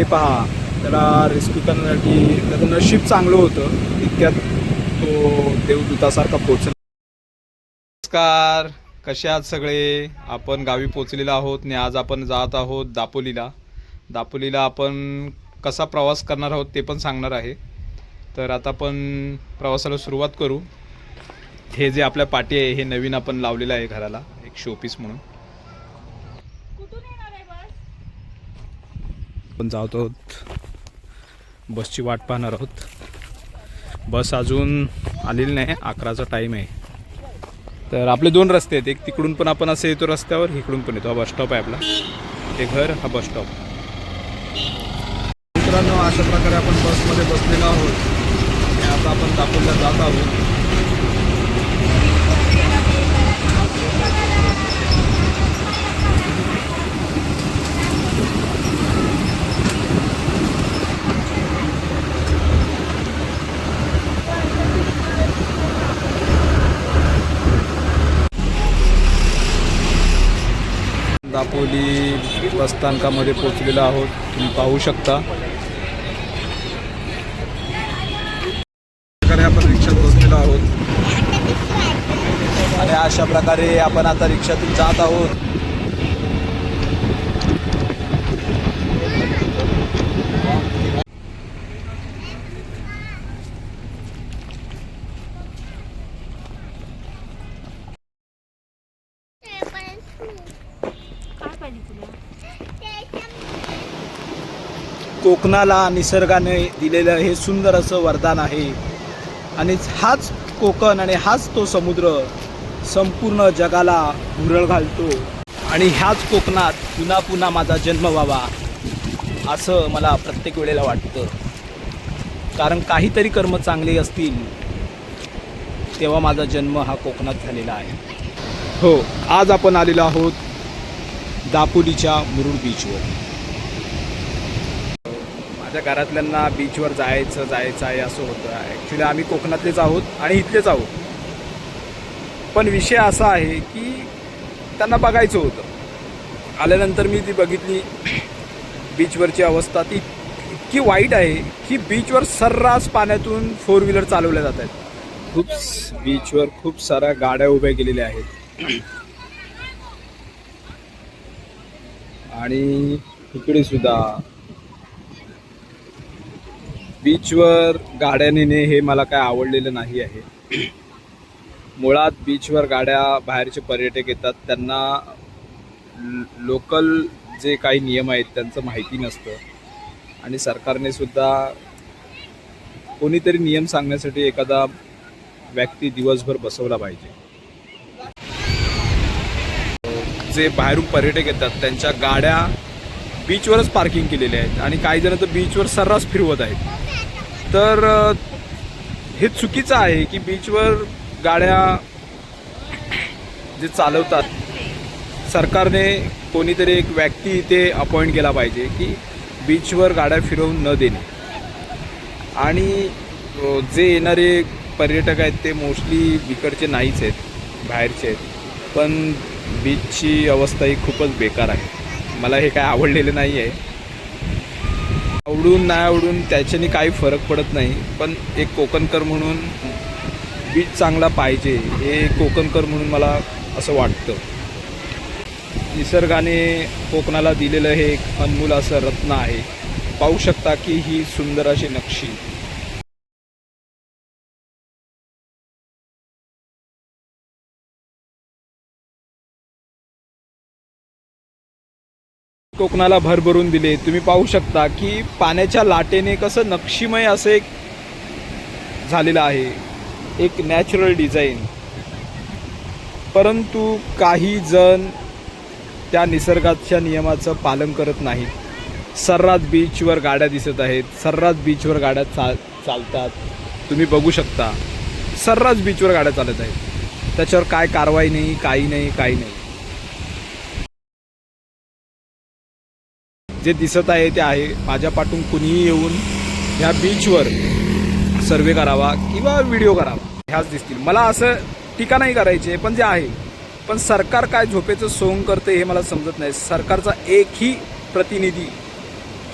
हे पहा त्याला रेस्क्यू करण्यासाठी त्याचं नशीब चांगलं होतं इतक्यात तो देवदूतासारखा पोचला. नमस्कार कसे आहात सगळे? आपण गावी पोचलेलो आहोत आणि आज आपण जात आहोत दापोलीला. दापोलीला आपण कसा प्रवास करणार आहोत ते पण सांगणार आहे. तर आता आपण प्रवासाला सुरुवात करू. हे जे आपल्या पाठी आहे हे नवीन आपण लावलेलं आहे घराला एक शोपीस म्हणून कुठून येणार आहे बस आपण जात आहोत. बसची वाट पाहणार आहोत. बस अजून आलेली नाही. अकराचा टाईम आहे. तर आपले दोन रस्ते आहेत. एक तिकडून पण आपण असं येतो रस्त्यावर इकडून पण येतो. हा बस स्टॉप आहे आपला. हे घर हा बस स्टॉप मित्रांनो अशा प्रकारे आपण बसमध्ये बसलेलो आहोत. आणि आता आपण दापोलीला जात आहोत दापोली बसस्थानकामध्ये पोहोचलेलो आहोत. तुम्ही पाहू शकता. प्रकारे आपण रिक्षात बसलेलो आहोत. आणि अशा प्रकारे आपण आता रिक्षातून जात आहोत. पाहिजे तुला? कोकणाला निसर्गाने दिलेलं हे सुंदर असं वरदान आहे. आणि हाच कोकण आणि हाच तो समुद्र संपूर्ण जगाला भुरळ घालतो. आणि ह्याच कोकणात पुन्हा पुन्हा माझा जन्म व्हावा असं मला प्रत्येक वेळेला वाटतं. कारण काहीतरी कर्म चांगले असतील तेव्हा माझा जन्म हा कोकणात झालेला आहे. हो आज आपण आलेलो आहोत दापोलीच्या मुरुड बीचवर माझ्या घरातल्यांना बीचवर जायचं जायचं आहे असं होतं. ॲक्च्युली आम्ही कोकणातलेच आहोत आणि इथलेच आहोत. पण विषय असा आहे की त्यांना बघायचं होतं. आल्यानंतर मी ती बघितली. बीचवरची अवस्था ती इतकी वाईट आहे की बीचवर सर्रास पाण्यातून फोर व्हीलर चालवल्या जात आहेत. खूप बीचवर खूप साऱ्या गाड्या उभ्या केलेल्या आहेत. आणि इकडे सुद्धा. बीचवर गाड्या नेणे हे मला काय आवडलेलं नाही आहे. मुळात बीचवर गाड्या बाहेरचे पर्यटक येतात. त्यांना लोकल जे काही नियम आहेत त्यांचं माहिती नसतं. आणि सरकारने सुद्धा कोणीतरी नियम सांगण्यासाठी एखादा व्यक्ती दिवसभर बसवला पाहिजे. जे बाहेरून पर्यटक येतात त्यांच्या गाड्या बीचवरच पार्किंग केलेल्या आहेत आणि काही जण तर बीचवर सर्रास फिरवत आहेत. तर हे चुकीचं आहे की बीचवर गाड्या जे चालवतात सरकारने कोणीतरी एक व्यक्ती इथे अपॉइंट केला पाहिजे की बीचवर गाड्या फिरवून न देणे. आणि जे येणारे पर्यटक आहेत ते मोस्टली इकडचे नाहीच आहेत बाहेरचे आहेत. पण बीचची अवस्था ही खूपच बेकार आहे. मला हे काय आवडलेलं नाही आहे आवडून नाही आवडून त्याच्याने काही फरक पडत नाही पण एक कोकणकर म्हणून बीच चांगला पाहिजे हे कोकणकर म्हणून मला असं वाटतं. निसर्गाने कोकणाला दिलेलं हे एक अनमोल असं रत्न आहे. पाहू शकता की ही सुंदर अशी नक्षी. कोकणाला भरभरून दिले. तुम्ही पाहू शकता की पाण्याच्या लाटेने कसं नक्षीमय असं एक झालेलं आहे. एक नॅचरल डिझाईन परंतु काही जण त्या निसर्गाच्या नियमाचं पालन करत नाहीत. सर्रात बीचवर गाड्या दिसत आहेत. सर्रात बीचवर गाड्या चाल चालतात. तुम्ही बघू शकता. सर्रास बीचवर गाड्या चालत आहेत. त्याच्यावर काय कारवाई नाही काही नाही काही नाही. जे दिसत आहे ते आहे. माझ्या पाठून कुणीही येऊन ह्या बीचवर सर्वे करावा किंवा व्हिडिओ करावा. ह्याच दिसतील. मला असं टीका नाही करायची पण जे आहे. पण सरकार काय झोपेचं सोंग करते हे मला समजत नाही. सरकारचा एकही प्रतिनिधी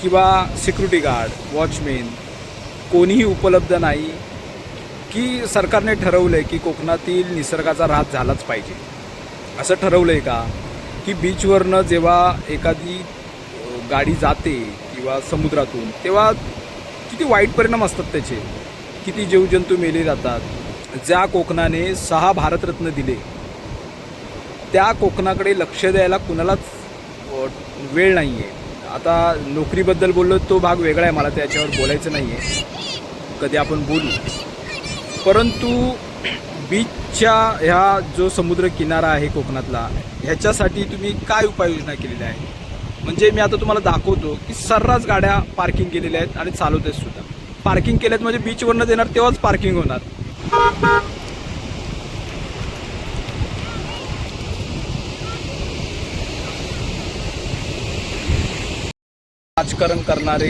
किंवा सिक्युरिटी गार्ड वॉचमेन कोणीही उपलब्ध नाही की सरकारने ठरवलं आहे की कोकणातील निसर्गाचा ऱ्हास झालाच पाहिजे. असं ठरवलं आहे का? की बीचवरनं जेव्हा एखादी गाडी जाते किंवा समुद्रातून तेव्हा किती वाईट परिणाम असतात त्याचे. किती जीवजंतू मेले जातात. ज्या कोकणाने सहा भारतरत्न दिले त्या कोकणाकडे लक्ष द्यायला कुणालाच वेळ नाही आहे आता नोकरीबद्दल बोललो तो भाग वेगळा आहे मला त्याच्यावर बोलायचं नाही आहे कधी आपण बोलू. परंतु बीचच्या ह्या जो समुद्र किनारा आहे कोकणातला ह्याच्यासाठी तुम्ही काय उपाययोजना केलेल्या आहे म्हणजे मी आता तुम्हाला दाखवतो की सर्रास गाड्या पार्किंग केलेल्या आहेत आणि चालवत आहेत सुद्धा. पार्किंग केल्यात म्हणजे बीचवरनं देणार तेव्हाच पार्किंग होणार. राजकारण करणारे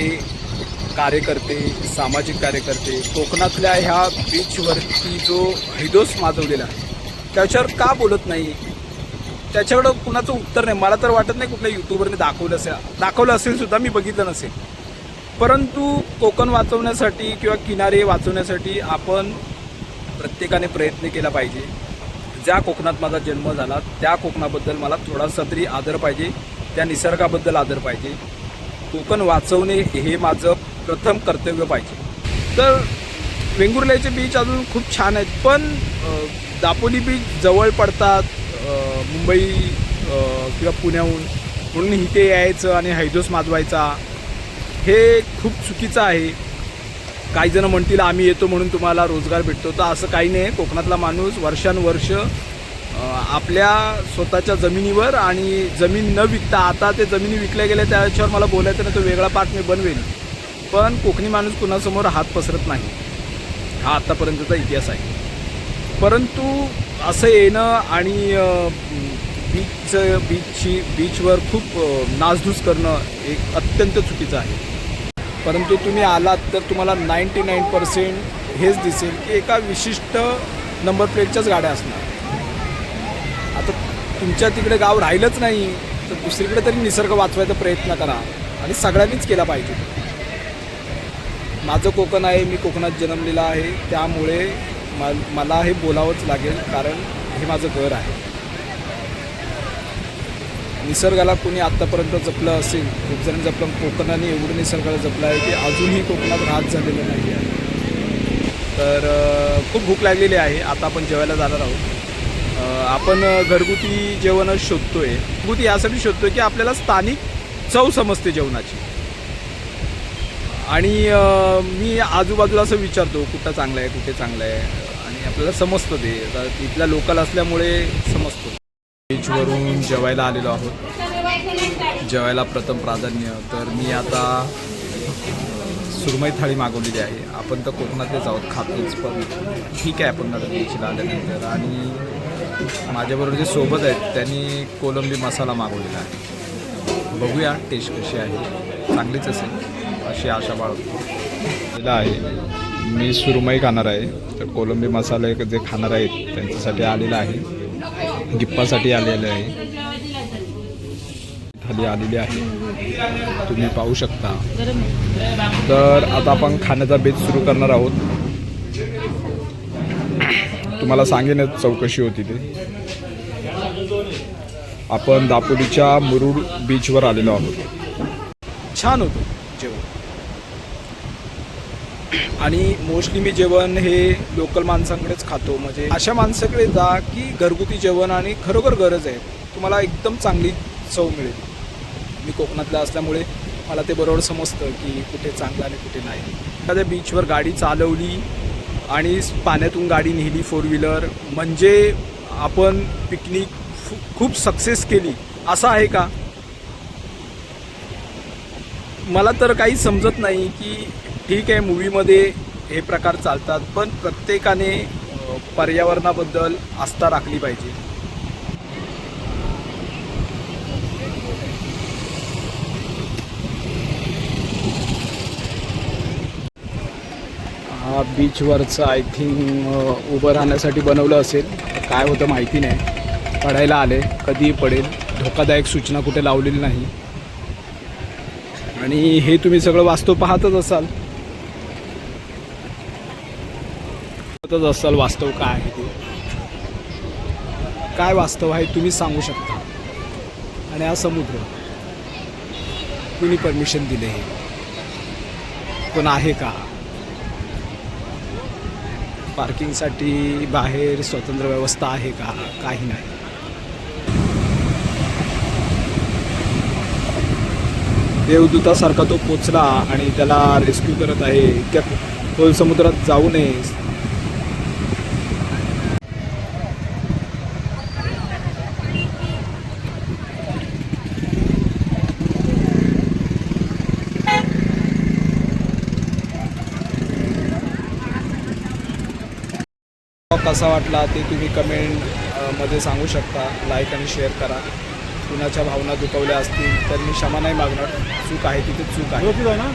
कार्यकर्ते सामाजिक कार्यकर्ते कोकणातल्या ह्या बीचवरती जो हैदोस माजवलेला आहे त्याच्यावर का बोलत नाही? त्याच्याकडं कुणाचं उत्तर नाही. मला तर वाटत नाही कुठल्या युट्यूबरने दाखवलं असेल. दाखवलं असेल सुद्धा मी बघितलं नसेल. परंतु कोकण वाचवण्यासाठी किंवा किनारे वाचवण्यासाठी आपण प्रत्येकाने प्रयत्न केला पाहिजे. ज्या कोकणात माझा जन्म झाला त्या कोकणाबद्दल मला थोडासा तरी आदर पाहिजे. त्या निसर्गाबद्दल आदर पाहिजे. कोकण वाचवणे हे माझं प्रथम कर्तव्य पाहिजे. तर वेंगुर्ल्याचे बीच अजून खूप छान आहेत. पण दापोली बीच जवळ पडतात. मुंबई किंवा पुण्याहून. म्हणून इथे यायचं आणि हैदोस माजवायचा हे खूप चुकीचं आहे. काहीजणं म्हणतील आम्ही येतो म्हणून तुम्हाला रोजगार भेटतो. तर असं काही नाही. कोकणातला माणूस वर्षानुवर्ष आपल्या स्वतःच्या जमिनीवर आणि जमीन न विकता आता ते जमिनी विकल्या गेल्या त्याच्यावर मला बोलायचं नाही तो वेगळा पाठ मी बनवेल पण कोकणी माणूस कुणासमोर हात पसरत नाही. हा आत्तापर्यंतचा इतिहास आहे. परंतु असं येणं आणि बीचचं बीच बीचची बीचवर खूप नासधूस करणं एक अत्यंत चुकीचं आहे. परंतु तुम्ही आलात तर तुम्हाला नाईंटी नाईन पर्सेंट हेच दिसेल की एका विशिष्ट नंबर प्लेटच्याच गाड्या असणार. आता तुमच्या तिकडे गाव राहिलंच नाही तर दुसरीकडे तरी निसर्ग वाचवायचा प्रयत्न करा आणि सगळ्यांनीच केला पाहिजे. माझं कोकण आहे मी कोकणात जन्मलेला आहे त्यामुळे म मला हे बोलावंच लागेल कारण हे माझं घर आहे. निसर्गाला कोणी आत्तापर्यंत जपलं असेल खूप जण जपलं कोकणाने एवढं निसर्गाला जपलं आहे की अजूनही कोकणात राहत झालेलं नाही आहे. तर खूप भूक लागलेली आहे आता आपण जेवायला जाणार आहोत. आपण घरगुती जेवणच आहे घरगुती यासाठी शोधतो आहे की आपल्याला स्थानिक चव समजते जेवणाची. आणि मी आजूबाजूला असं विचारतो कुठं चांगलं आहे कुठे चांगलं आहे? आणि आपल्याला समजतं ते. आता इथल्या लोकल असल्यामुळे समजतो. बीचवरून जेवायला आलेलो आहोत. जेवायला प्रथम प्राधान्य. तर मी आता सुरमई थाळी मागवलेली आहे. आपण तर कोकणातलेच आहोत खातोच पण ठीक आहे आपण आता बीचला आल्यानंतर. आणि माझ्याबरोबर जे सोबत आहेत त्यांनी कोलंबी मसाला मागवलेला आहे. बघूया टेस्ट कशी आहे. चांगलीच असेल. अशी आशा बाळगतो. दिला आहे. मी सुरमई खाणार आहे. तर कोलंबी मसाले जे खाणार आहेत त्यांच्यासाठी आलेला आहे. गिप्पासाठी आलेलं आहे. थाली आलेली आहे. तुम्ही पाहू शकता. तर आता आपण खाण्याचा बेत सुरू करणार आहोत. तुम्हाला सांगेनच चौकशी होती ते. आपण दापोलीच्या मुरुड बीचवर आलेलो आहोत. छान होतं जेवण आणि मोस्टली मी जेवण हे लोकल माणसांकडेच खातो. म्हणजे अशा माणसाकडे जा की घरगुती जेवण आणि खरोखर गरज आहे. तुम्हाला एकदम चांगली चव मिळेल. मी कोकणातला असल्यामुळे मला ते बरोबर समजतं की कुठे चांगलं आणि कुठे नाही. एखाद्या बीचवर गाडी चालवली आणि पाण्यातून गाडी नेली फोर व्हीलर म्हणजे आपण पिकनिक खूप सक्सेस केली. असं आहे का? मला तर काही समजत नाही की ठीक आहे मूवीमध्ये हे प्रकार चालतात पण प्रत्येकाने पर्यावरणाबद्दल आस्था राखली पाहिजे. हा बीचवरचं आय थिंक उभं राहण्यासाठी बनवलं असेल. काय होतं माहिती नाही. पडायला आले कधीही पडेल. धोकादायक सूचना कुठे लावलेली नाही. आणि हे तुम्ही सगळं वास्तव पाहतच असाल पाहतच असाल वास्तव काय आहे ते. काय वास्तव आहे तुम्ही सांगू शकता. आणि हा समुद्र. कुणी परमिशन दिले हे? पण आहे का? पार्किंगसाठी बाहेर स्वतंत्र व्यवस्था आहे का? काही नाही. देवदूतासारखा तो पोचला आणि त्याला रेस्क्यू करत आहे. इतक्या खोल समुद्रात जाऊ नये. कसा वाटला ते तुम्ही कमेंटमध्ये सांगू शकता. लाईक आणि शेअर करा. कुणाच्या भावना दुखवल्या असतील तर मी क्षमा नाही मागणार. चूक आहे तिथे चूक आहे ना?